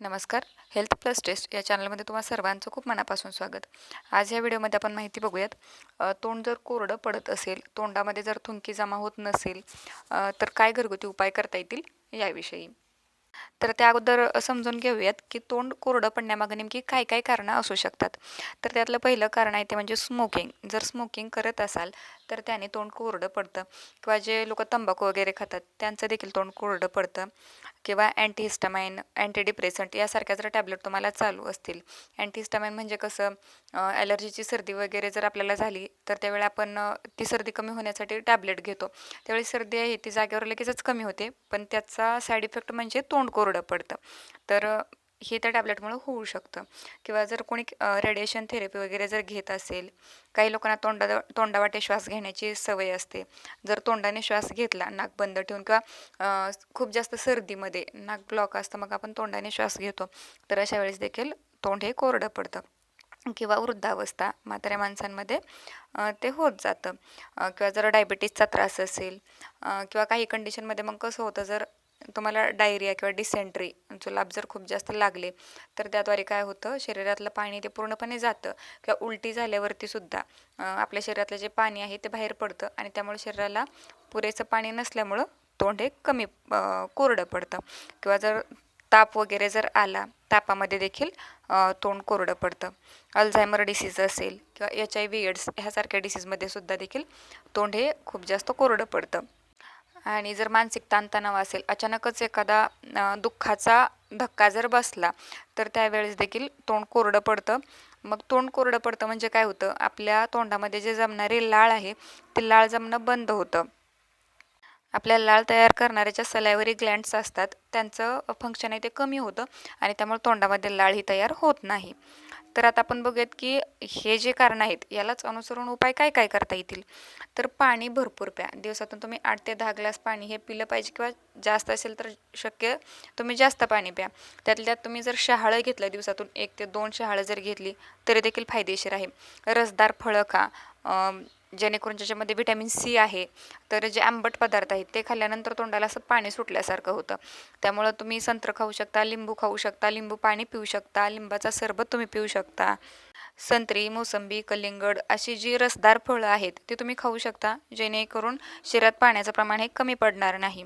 नमस्कार health plus taste या चॅनलमध्ये तुम्हाला सर्वांचं खूप मनापासून स्वागत. आज या व्हिडिओमध्ये आपण माहिती बघूयात तोंड जर कोरडं पडत असेल तोंडामध्ये जर थुंकी जमा होत नसेल तर काय घरगुती उपाय करता येतील याविषयी. तर त्या अगोदर समजून घेऊयात की तोंड कोरडं पडण्यामागे नेमकी काय काय कारणं असू शकतात. तर त्यातलं पहिलं कारण आहे ते म्हणजे स्मोकिंग जर स्मोकिंग करत असाल तर त्याने तोंड कोरडं पडतं. किंवा जे लोक तंबाखू वगैरे खातात त्यांचं देखील तोंड कोरडं पडतं. किंवा अँटीहिस्टामाइन अँटीडिप्रेसंट यासारख्या जर टॅबलेट तुम्हाला चालू असतील. अँटीहिस्टामाइन म्हणजे कसं ॲलर्जीची सर्दी वगैरे जर आपल्याला झाली तर त्यावेळी आपण ती सर्दी कमी होण्यासाठी टॅबलेट घेतो. त्यावेळी सर्दी आहे ती जागेवर लगेचच कमी होते. पण त्याचा साईड इफेक्ट म्हणजे तोंड कोरडं पडतं. तर हे त्या टॅबलेटमुळं होऊ शकतं. किंवा जर कोणी रेडिएशन थेरपी वगैरे जर घेत असेल काही लोकांना तोंडा तोंडावाटे श्वास घेण्याची सवय असते. जर तोंडाने श्वास घेतला नाक बंद ठेवून किंवा खूप जास्त सर्दीमध्ये नाक ब्लॉक असतं मग आपण तोंडाने श्वास घेतो. तर अशा वेळेस देखील तोंड हे कोरडं पडतं. किंवा वृद्धावस्था म्हाताऱ्या माणसांमध्ये ते होत जातं. किंवा जर डायबिटीसचा त्रास असेल किंवा काही कंडिशनमध्ये मग कसं होतं जर तुम्हाला डायरिया किंवा डिसेंट्री जुलाब जर खूप जास्त लागले तर त्याद्वारे काय होतं शरीरातलं पाणी ते पूर्णपणे जातं किंवा उलटी झाल्यावरती सुद्धा आपल्या शरीरातलं जे पाणी आहे ते बाहेर पडतं आणि त्यामुळे शरीराला पुरेसं पाणी नसल्यामुळं तोंड हे कमी कोरडं पडतं. किंवा जर ताप वगैरे जर आला तापामध्ये देखील तोंड कोरडं पडतं. अल्झायमर डिसीज असेल किंवा एच आय व्ही एड्स ह्यासारख्या डिसीजमध्ये सुद्धा देखील तोंड हे खूप जास्त कोरडं पडतं. आणि जर मानसिक ताणतणाव असेल अचानकच एखादा दुःखाचा धक्का जर बसला तर त्यावेळेस देखील तोंड कोरडं पडतं. मग तोंड कोरडं पडतं म्हणजे काय होतं? आपल्या तोंडामध्ये जे जमणारी लाळ आहे ती लाळ जमणं बंद होतं. आपल्या लाळ तयार करणाऱ्या ज्या सलायवरी ग्लँड्स असतात त्यांचं फंक्शन आहे ते कमी होतं आणि त्यामुळे तोंडामध्ये लाळ ही तयार होत नाही. तर आता आपण बघूयात की हे जे कारण आहेत यालाच अनुसरून उपाय काय काय करता येतील? तर पाणी भरपूर प्या. दिवसातून तुम्ही आठ ते दहा ग्लास पाणी हे पिलं पाहिजे किंवा जास्त असेल तर शक्य तुम्ही जास्त पाणी प्या. त्यातल्या त्यात तुम्ही जर शहाळं घेतलं दिवसातून एक ते दोन शहाळं जर घेतली तरी देखील फायदेशीर आहे. रसदार फळं खा. जेणेकरून ज्याच्यामध्ये व्हिटॅमिन सी आहे तर जे आंबट पदार्थ आहेत ते खाल्ल्यानंतर तोंडाला असं पाणी सुटल्यासारखं होतं. त्यामुळं तुम्ही संत्र खाऊ शकता लिंबू खाऊ शकता लिंबू पाणी पिऊ शकता लिंबाचा सरबत तुम्ही पिऊ शकता. संत्री मोसंबी कलिंगड अशी जी रसदार फळं आहेत ती तुम्ही खाऊ शकता. जेणेकरून शरीरात पाण्याचं प्रमाण हे कमी पडणार नाही.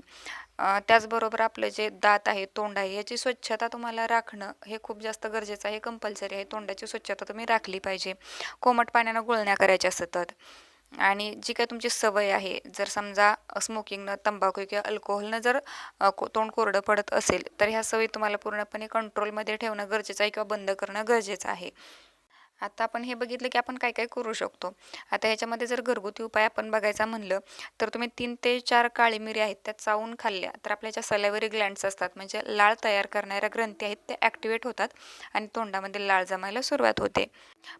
त्याचबरोबर आपलं जे दात आहे तोंड आहे याची स्वच्छता तुम्हाला राखणं हे खूप जास्त गरजेचं आहे. कंपल्सरी आहे. तोंडाची स्वच्छता तुम्ही राखली पाहिजे. कोमट पाण्यानं गुळण्या करायच्या सतत. आणि जी काय तुमची सवय आहे जर समजा स्मोकिंगनं तंबाखू किंवा अल्कोहोलनं जर को तोंड कोरडं पडत असेल तर ह्या सवयी तुम्हाला पूर्णपणे कंट्रोलमध्ये ठेवणं गरजेचं आहे किंवा बंद करणं गरजेचं आहे. आता आपण हे बघितलं की आपण काय काय करू शकतो. आता ह्याच्यामध्ये जर घरगुती उपाय आपण बघायचा म्हणलं तर तुम्ही तीन ते चार काळी मिरी आहेत त्या चावून खाल्ल्या तर आपल्या ज्या सलावरी ग्लँड्स असतात म्हणजे लाळ तयार करणाऱ्या ग्रंथी आहेत त्या ॲक्टिवेट होतात आणि तोंडामध्ये लाळ जमायला सुरुवात होते.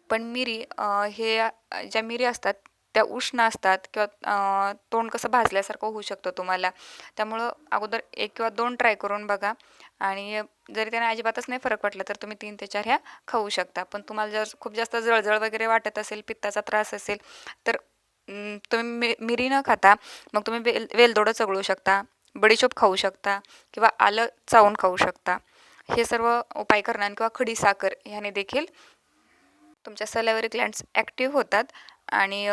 पण मिरी हे ज्या मिरी असतात त्या उष्ण असतात किंवा तोंड कसं भाजल्यासारखं होऊ शकतं तुम्हाला. त्यामुळं अगोदर एक किंवा दोन ट्राय करून बघा. आणि जरी त्यांना अजिबातच नाही फरक वाटला तर तुम्ही तीन ते चार ह्या खाऊ शकता. पण तुम्हाला जर खूप जास्त जळजळ वगैरे वाटत असेल पित्ताचा त्रास असेल तर तुम्ही मि मिरी न खाता मग तुम्ही वेल वेलदोडं चगळू शकता बडीशोप खाऊ शकता किंवा आलं चावून खाऊ शकता. हे सर्व उपाय करणार किंवा खडी साखर ह्याने देखील तुमच्या सलावरी ग्लँड्स ॲक्टिव्ह होतात. आणि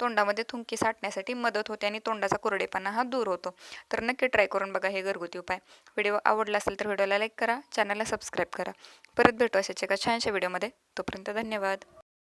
तोंडामध्ये थुंकी साठण्यासाठी मदत होते आणि तोंडाचा कोरडेपणा हा दूर होतो. तर नक्की ट्राय करून बघा हे घरगुती उपाय. व्हिडिओ आवडला असेल तर व्हिडिओला लाईक करा चॅनलला सबस्क्राईब करा. परत भेटू अशाच एका छानशा व्हिडिओमध्ये तोपर्यंत धन्यवाद.